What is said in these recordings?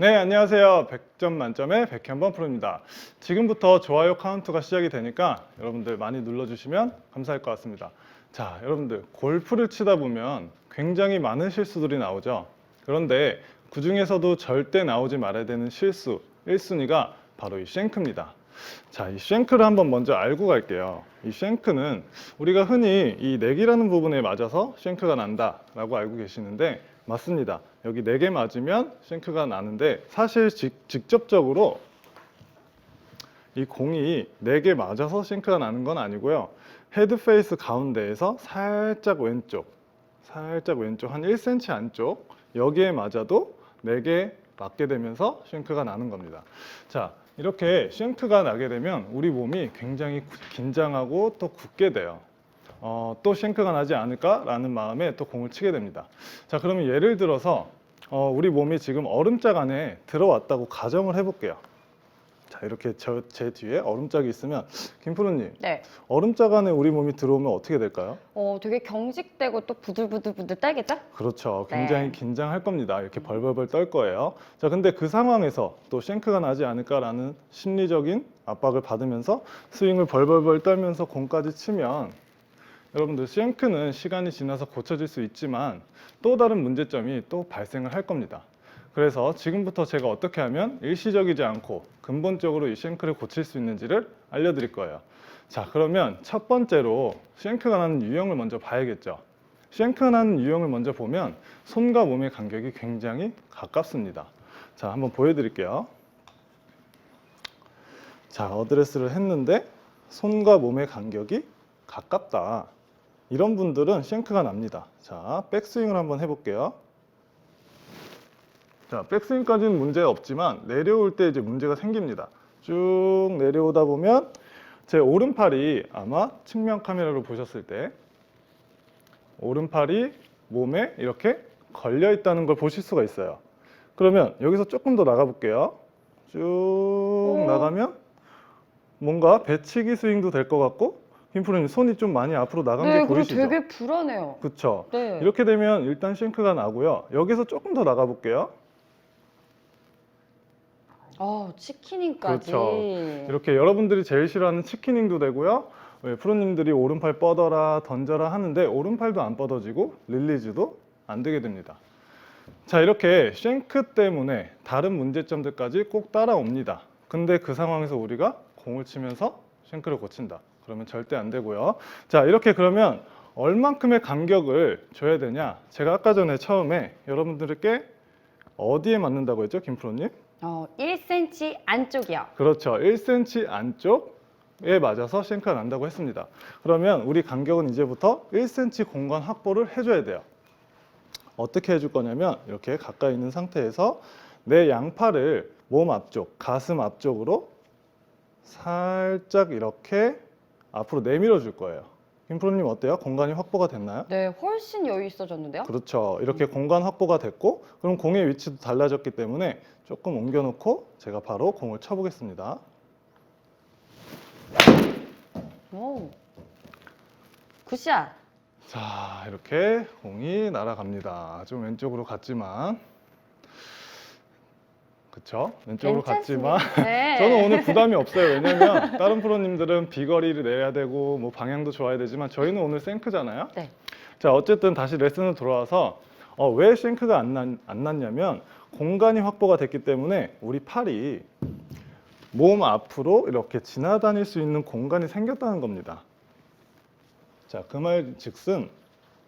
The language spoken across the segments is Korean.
네, 안녕하세요. 100점 만점의 백현범 프로입니다. 지금부터 좋아요 카운트가 시작이 되니까 여러분들 많이 눌러주시면 감사할 것 같습니다. 자, 여러분들 골프를 치다 보면 굉장히 많은 실수들이 나오죠. 그런데 그 중에서도 절대 나오지 말아야 되는 실수 1순위가 바로 이 쉔크입니다. 자, 이 쉔크를 한번 먼저 알고 갈게요. 이 쉔크는 우리가 흔히 이 내기라는 부분에 맞아서 쉔크가 난다라고 알고 계시는데 맞습니다. 여기 네 개 맞으면 쉔크가 나는데 사실 직, 직접적으로 이 공이 네 개 맞아서 싱크가 나는 건 아니고요. 헤드 페이스 가운데에서 살짝 왼쪽, 살짝 왼쪽 한 1cm 안쪽 여기에 맞아도 네 개 맞게 되면서 싱크가 나는 겁니다. 자, 이렇게 싱크가 나게 되면 우리 몸이 굉장히 구- 긴장하고 또 굳게 돼요. 어, 또 싱크가 나지 않을까라는 마음에 또 공을 치게 됩니다. 자, 그러면 예를 들어서 어, 우리 몸이 지금 얼음짝 안에 들어왔다고 가정을 해볼게요. 자, 이렇게 저, 제 뒤에 얼음짝이 있으면 김프로님, 네. 얼음짝 안에 우리 몸이 들어오면 어떻게 될까요? 어, 되게 경직되고 또 부들부들부들 떨겠죠? 그렇죠. 네. 굉장히 긴장할 겁니다. 이렇게 벌벌벌 떨 거예요. 자, 근데 그 상황에서 또 쉔크가 나지 않을까라는 심리적인 압박을 받으면서 스윙을 벌벌벌 떨면서 공까지 치면 여러분들 쉔크는 시간이 지나서 고쳐질 수 있지만 또 다른 문제점이 또 발생을 할 겁니다. 그래서 지금부터 제가 어떻게 하면 일시적이지 않고 근본적으로 이 쉔크를 고칠 수 있는지를 알려드릴 거예요. 자, 그러면 첫 번째로 쉔크가 나는 유형을 먼저 봐야겠죠. 쉔크가 나는 유형을 먼저 보면 손과 몸의 간격이 굉장히 가깝습니다. 자, 한번 보여드릴게요. 자, 어드레스를 했는데 손과 몸의 간격이 가깝다. 이런 분들은 쉔크가 납니다. 자, 백스윙을 한번 해볼게요. 자, 백스윙까지는 문제 없지만 내려올 때 이제 문제가 생깁니다. 쭉 내려오다 보면 제 오른팔이 아마 측면 카메라로 보셨을 때 오른팔이 몸에 이렇게 걸려 있다는 걸 보실 수가 있어요. 그러면 여기서 조금 더 나가 볼게요. 쭉 나가면 뭔가 배치기 스윙도 될 것 같고 김프로님 손이 좀 많이 앞으로 나간 네, 게 보이시죠? 되게 불안해요. 그렇죠. 네. 이렇게 되면 일단 싱크가 나고요. 여기서 조금 더 나가 볼게요. 어, 치킨인까지. 그렇죠. 이렇게 여러분들이 제일 싫어하는 치키닝도 되고요. 왜 프로님들이 오른팔 뻗어라 던져라 하는데 오른팔도 안 뻗어지고 릴리즈도 안 되게 됩니다. 자 이렇게 쉔크 때문에 다른 문제점들까지 꼭 따라옵니다. 근데 그 상황에서 우리가 공을 치면서 쉔크를 고친다. 그러면 절대 안 되고요. 자 이렇게 그러면 얼만큼의 간격을 줘야 되냐? 제가 아까 전에 처음에 여러분들께 어디에 맞는다고 했죠, 김 프로님? 어, 1cm 안쪽이요. 그렇죠. 1cm 안쪽에 맞아서 쉔크가 난다고 했습니다. 그러면 우리 간격은 이제부터 1cm 공간 확보를 해줘야 돼요. 어떻게 해줄 거냐면 이렇게 가까이 있는 상태에서 내 양팔을 몸 앞쪽, 가슴 앞쪽으로 살짝 이렇게 앞으로 내밀어 줄 거예요. 김프로님 어때요? 공간이 확보가 됐나요? 네, 훨씬 여유 있어졌는데요? 그렇죠. 이렇게 공간 확보가 됐고 그럼 공의 위치도 달라졌기 때문에 조금 옮겨놓고 제가 바로 공을 쳐보겠습니다. 오. 굿샷. 자 이렇게 공이 날아갑니다. 좀 왼쪽으로 갔지만 그렇죠? 왼쪽으로 괜찮습니다. 갔지만 네. 저는 오늘 부담이 없어요. 왜냐면 다른 프로님들은 비거리를 내야 되고 뭐 방향도 좋아야 되지만 저희는 오늘 생크잖아요. 네. 자 어쨌든 다시 레슨으로 돌아와서 어, 왜 싱크가 안, 났, 안 났냐면 공간이 확보가 됐기 때문에 우리 팔이 몸 앞으로 이렇게 지나다닐 수 있는 공간이 생겼다는 겁니다. 자, 그 말 즉슨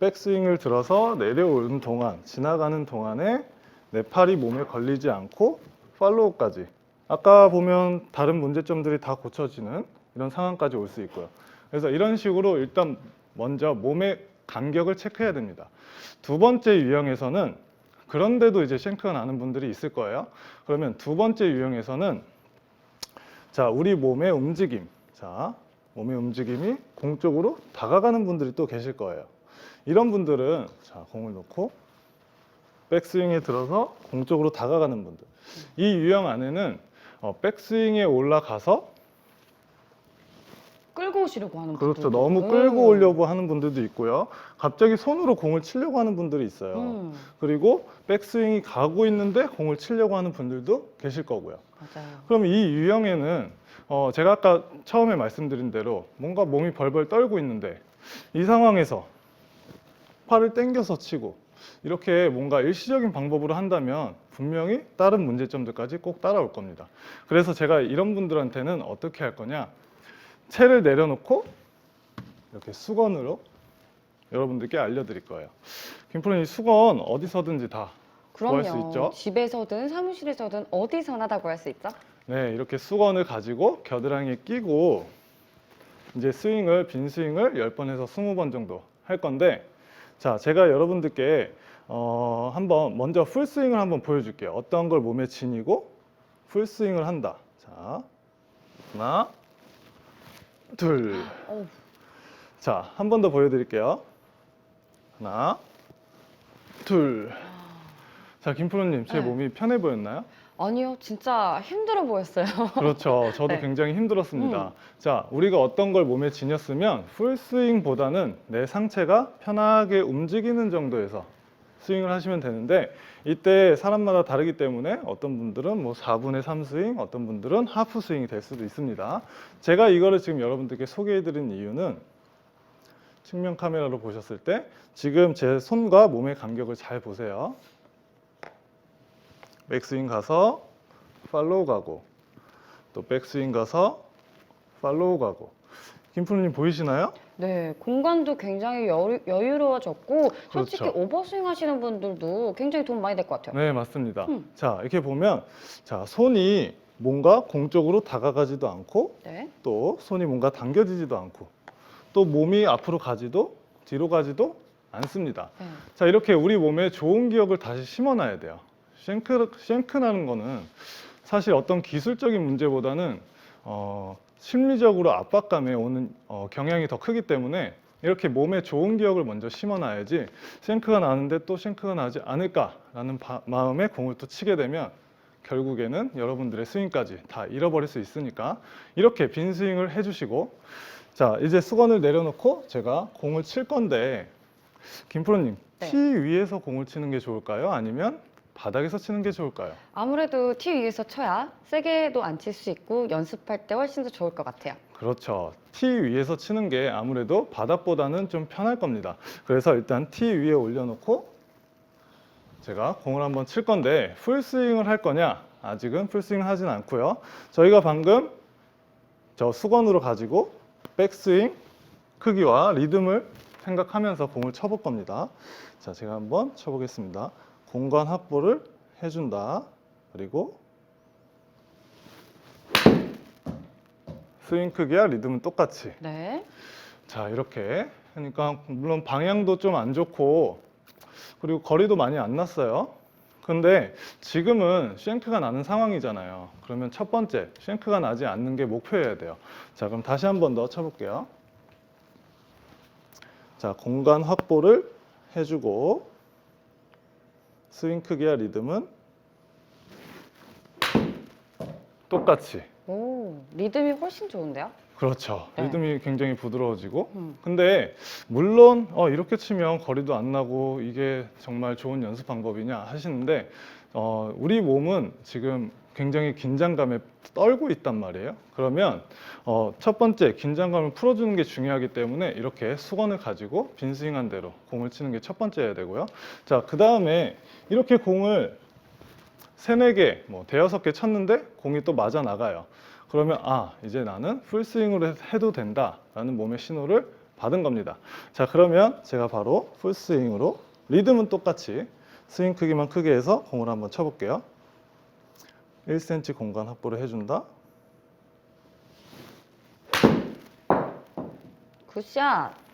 백스윙을 들어서 내려오는 동안, 지나가는 동안에 내 팔이 몸에 걸리지 않고 팔로우까지. 아까 보면 다른 문제점들이 다 고쳐지는 이런 상황까지 올 수 있고요. 그래서 이런 식으로 일단 먼저 몸의 간격을 체크해야 됩니다. 두 번째 유형에서는 그런데도 이제 쉔크가 나는 분들이 있을 거예요. 그러면 두 번째 유형에서는 자, 우리 몸의 움직임. 자, 몸의 움직임이 공 쪽으로 다가가는 분들이 또 계실 거예요. 이런 분들은 자, 공을 놓고 백스윙에 들어서 공 쪽으로 다가가는 분들. 이 유형 안에는 어, 백스윙에 올라가서 끌고 오시려고 하는 그렇죠. 분들도 너무. 끌고 오려고 하는 분들도 있고요. 갑자기 손으로 공을 치려고 하는 분들이 있어요. 음, 그리고 백스윙이 가고 있는데 공을 치려고 하는 분들도 계실 거고요. 맞아요. 그럼 이 유형에는 어, 제가 아까 처음에 말씀드린 대로 뭔가 몸이 벌벌 떨고 있는데 이 상황에서 팔을 당겨서 치고 이렇게 뭔가 일시적인 방법으로 한다면 분명히 다른 문제점들까지 꼭 따라올 겁니다. 그래서 제가 이런 분들한테는 어떻게 할 거냐? 채를 내려놓고 이렇게 수건으로 여러분들께 알려드릴 거예요. 김프로님 수건 어디서든지 다 구할 수 그럼요. 있죠? 집에서든 사무실에서든 어디서나 다 구할 수 있죠? 네, 이렇게 수건을 가지고 겨드랑이에 끼고 이제 스윙을 빈 스윙을 10번에서 20번 정도 할 건데 자, 제가 여러분들께 어, 한번 먼저 풀 스윙을 한번 보여 줄게요. 어떤 걸 몸에 지니고 풀 스윙을 한다. 자. 하나 둘. 자, 한 번 더 보여 드릴게요. 하나 둘. 자, 김프로 님, 제 네. 몸이 편해 보였나요? 아니요, 진짜 힘들어 보였어요. 그렇죠. 저도 네. 굉장히 힘들었습니다. 음. 자, 우리가 어떤 걸 몸에 지녔으면 풀스윙보다는 내 상체가 편하게 움직이는 정도에서 스윙을 하시면 되는데 이때 사람마다 다르기 때문에 어떤 분들은 뭐 4분의 3 스윙, 어떤 분들은 하프 스윙이 될 수도 있습니다. 제가 이거를 지금 여러분들께 소개해 드린 이유는 측면 카메라로 보셨을 때 지금 제 손과 몸의 간격을 잘 보세요. 백스윙 가서 팔로우 가고 또 백스윙 가서 팔로우 가고 김프로님 보이시나요? 네, 공간도 굉장히 여유, 여유로워졌고 솔직히 그렇죠. 오버스윙 하시는 분들도 굉장히 도움 많이 될 것 같아요. 네 맞습니다. 음. 자 이렇게 보면 자 손이 뭔가 공 쪽으로 다가가지도 않고 네. 또 손이 뭔가 당겨지지도 않고 또 몸이 앞으로 가지도 뒤로 가지도 않습니다. 네. 자 이렇게 우리 몸에 좋은 기억을 다시 심어놔야 돼요. 쉔크 쉔크라는 거는 사실 어떤 기술적인 문제보다는 어, 심리적으로 압박감에 오는 어, 경향이 더 크기 때문에 이렇게 몸에 좋은 기억을 먼저 심어놔야지 쉔크가 나는데 또 쉔크가 나지 않을까라는 바- 마음에 공을 또 치게 되면 결국에는 여러분들의 스윙까지 다 잃어버릴 수 있으니까 이렇게 빈 스윙을 해주시고 자 이제 수건을 내려놓고 제가 공을 칠 건데 김프로님 네. 티 위에서 공을 치는 게 좋을까요? 아니면 바닥에서 치는 게 좋을까요? 아무래도 티 위에서 쳐야 세게도 안 칠 수 있고 연습할 때 훨씬 더 좋을 것 같아요. 그렇죠. 티 위에서 치는 게 아무래도 바닥보다는 좀 편할 겁니다. 그래서 일단 티 위에 올려놓고 제가 공을 한번 칠 건데 풀스윙을 할 거냐? 아직은 풀스윙을 하진 않고요. 저희가 방금 저 수건으로 가지고 백스윙 크기와 리듬을 생각하면서 공을 쳐볼 겁니다. 자, 제가 한번 쳐보겠습니다. 공간 확보를 해준다. 그리고 스윙 크기와 리듬은 똑같이. 네. 자, 이렇게 하니까 물론 방향도 좀 안 좋고 그리고 거리도 많이 안 났어요. 근데 지금은 쉔크가 나는 상황이잖아요. 그러면 첫 번째, 쉔크가 나지 않는 게 목표여야 돼요. 자, 그럼 다시 한 번 더 쳐볼게요. 자, 공간 확보를 해주고 스윙 크기와 리듬은 똑같이. 오, 리듬이 훨씬 좋은데요? 그렇죠. 네. 리듬이 굉장히 부드러워지고 음. 근데 물론 어, 이렇게 치면 거리도 안 나고 이게 정말 좋은 연습 방법이냐 하시는데 어, 우리 몸은 지금 굉장히 긴장감에 떨고 있단 말이에요. 그러면 어, 첫 번째 긴장감을 풀어주는 게 중요하기 때문에 이렇게 수건을 가지고 빈 스윙한 대로 공을 치는 게 첫 번째여야 되고요. 자, 그 다음에 이렇게 공을 세네 개, 뭐 대여섯 개 쳤는데 공이 또 맞아 나가요. 그러면 아 이제 나는 풀스윙으로 해도 된다라는 몸의 신호를 받은 겁니다. 자 그러면 제가 바로 풀스윙으로 리듬은 똑같이 스윙 크기만 크게 해서 공을 한번 쳐볼게요. 1cm 공간 확보를 해준다. 굿샷.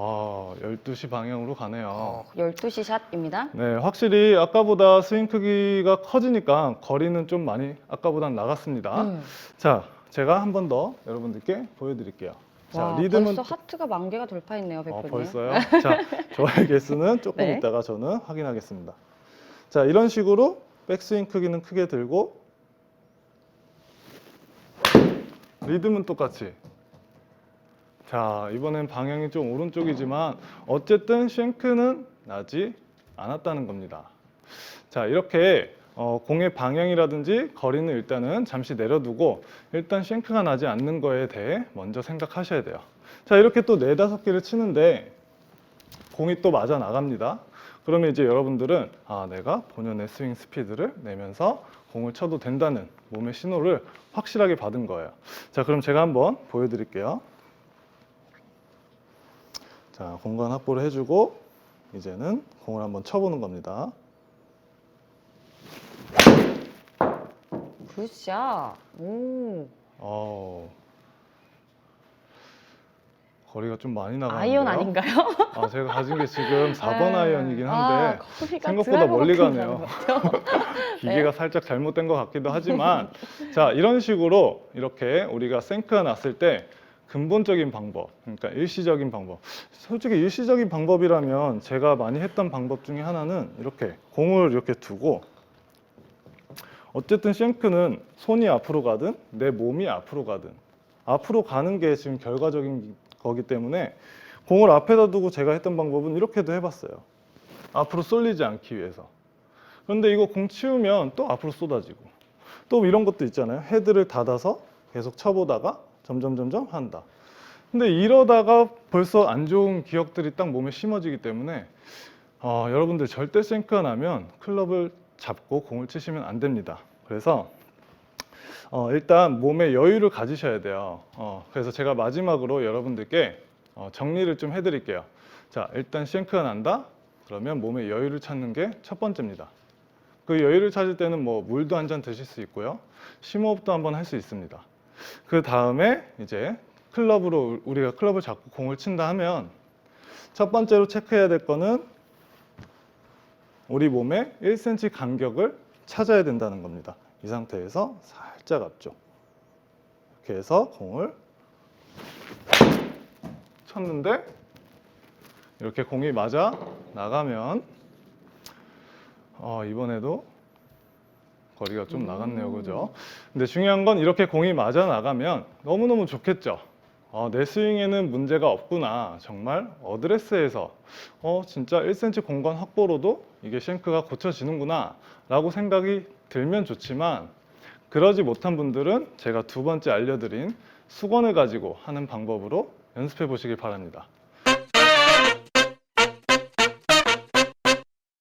아 12시 방향으로 가네요. 12시 샷입니다. 네, 확실히 아까보다 스윙 크기가 커지니까 거리는 좀 많이 아까보단 나갔습니다. 네. 자, 제가 한 번 더 여러분들께 보여드릴게요. 자, 와, 리듬은 벌써 하트가 만 개가 돌파했네요, 어, 백프님. 벌써요? 자, 좋아요 개수는 조금 네. 이따가 저는 확인하겠습니다. 자, 이런 식으로 백스윙 크기는 크게 들고 리듬은 똑같이 자, 이번엔 방향이 좀 오른쪽이지만 어쨌든 쉔크는 나지 않았다는 겁니다. 자, 이렇게 어, 공의 방향이라든지 거리는 일단은 잠시 내려두고 일단 쉔크가 나지 않는 거에 대해 먼저 생각하셔야 돼요. 자, 이렇게 또 네다섯 개를 치는데 공이 또 맞아 나갑니다. 그러면 이제 여러분들은 아, 내가 본연의 스윙 스피드를 내면서 공을 쳐도 된다는 몸의 신호를 확실하게 받은 거예요. 자, 그럼 제가 한번 보여드릴게요. 자, 공간 확보를 해주고 이제는 공을 한번 쳐보는 겁니다. 굿샷. 오. 어, 거리가 좀 많이 나가는데요. 아이언 아닌가요? 아, 제가 가진 게 지금 4번 네. 아이언이긴 한데 아, 거리가 생각보다 드라이버 멀리 같은 가네요. 기계가 살짝 잘못된 것 같기도 하지만 자 이런 식으로 이렇게 우리가 생크가 났을 때 근본적인 방법 그러니까 일시적인 방법. 솔직히 일시적인 방법이라면 제가 많이 했던 방법 중에 하나는 이렇게 공을 이렇게 두고 어쨌든 쉔크는 손이 앞으로 가든 내 몸이 앞으로 가든 앞으로 가는 게 지금 결과적인 거기 때문에 공을 앞에다 두고 제가 했던 방법은 이렇게도 해봤어요. 앞으로 쏠리지 않기 위해서. 그런데 이거 공 치우면 또 앞으로 쏟아지고. 또 이런 것도 있잖아요. 헤드를 닫아서 계속 쳐보다가 점점 점점 한다. 근데 이러다가 벌써 안 좋은 기억들이 딱 몸에 심어지기 때문에 어, 여러분들 절대 생크가 나면 클럽을 잡고 공을 치시면 안 됩니다. 그래서 어, 일단 몸에 여유를 가지셔야 돼요. 어, 그래서 제가 마지막으로 여러분들께 어, 정리를 좀 해드릴게요. 자, 일단 쉔크가 난다. 그러면 몸에 여유를 찾는 게 첫 번째입니다. 그 여유를 찾을 때는 뭐 물도 한 잔 드실 수 있고요. 심호흡도 한번 할 수 있습니다. 그 다음에 이제 클럽으로 우리가 클럽을 잡고 공을 친다 하면 첫 번째로 체크해야 될 거는 우리 몸의 1cm 간격을 찾아야 된다는 겁니다. 이 상태에서 살짝 앞쪽 이렇게 해서 공을 쳤는데 이렇게 공이 맞아 나가면 어, 이번에도 거리가 좀 나갔네요, 그죠? 근데 중요한 건 이렇게 공이 맞아 나가면 너무너무 좋겠죠. 어, 내 스윙에는 문제가 없구나. 정말 어드레스에서 어, 진짜 1cm 공간 확보로도 이게 쉔크가 고쳐지는구나. 라고 생각이 들면 좋지만 그러지 못한 분들은 제가 두 번째 알려드린 수건을 가지고 하는 방법으로 연습해 보시길 바랍니다.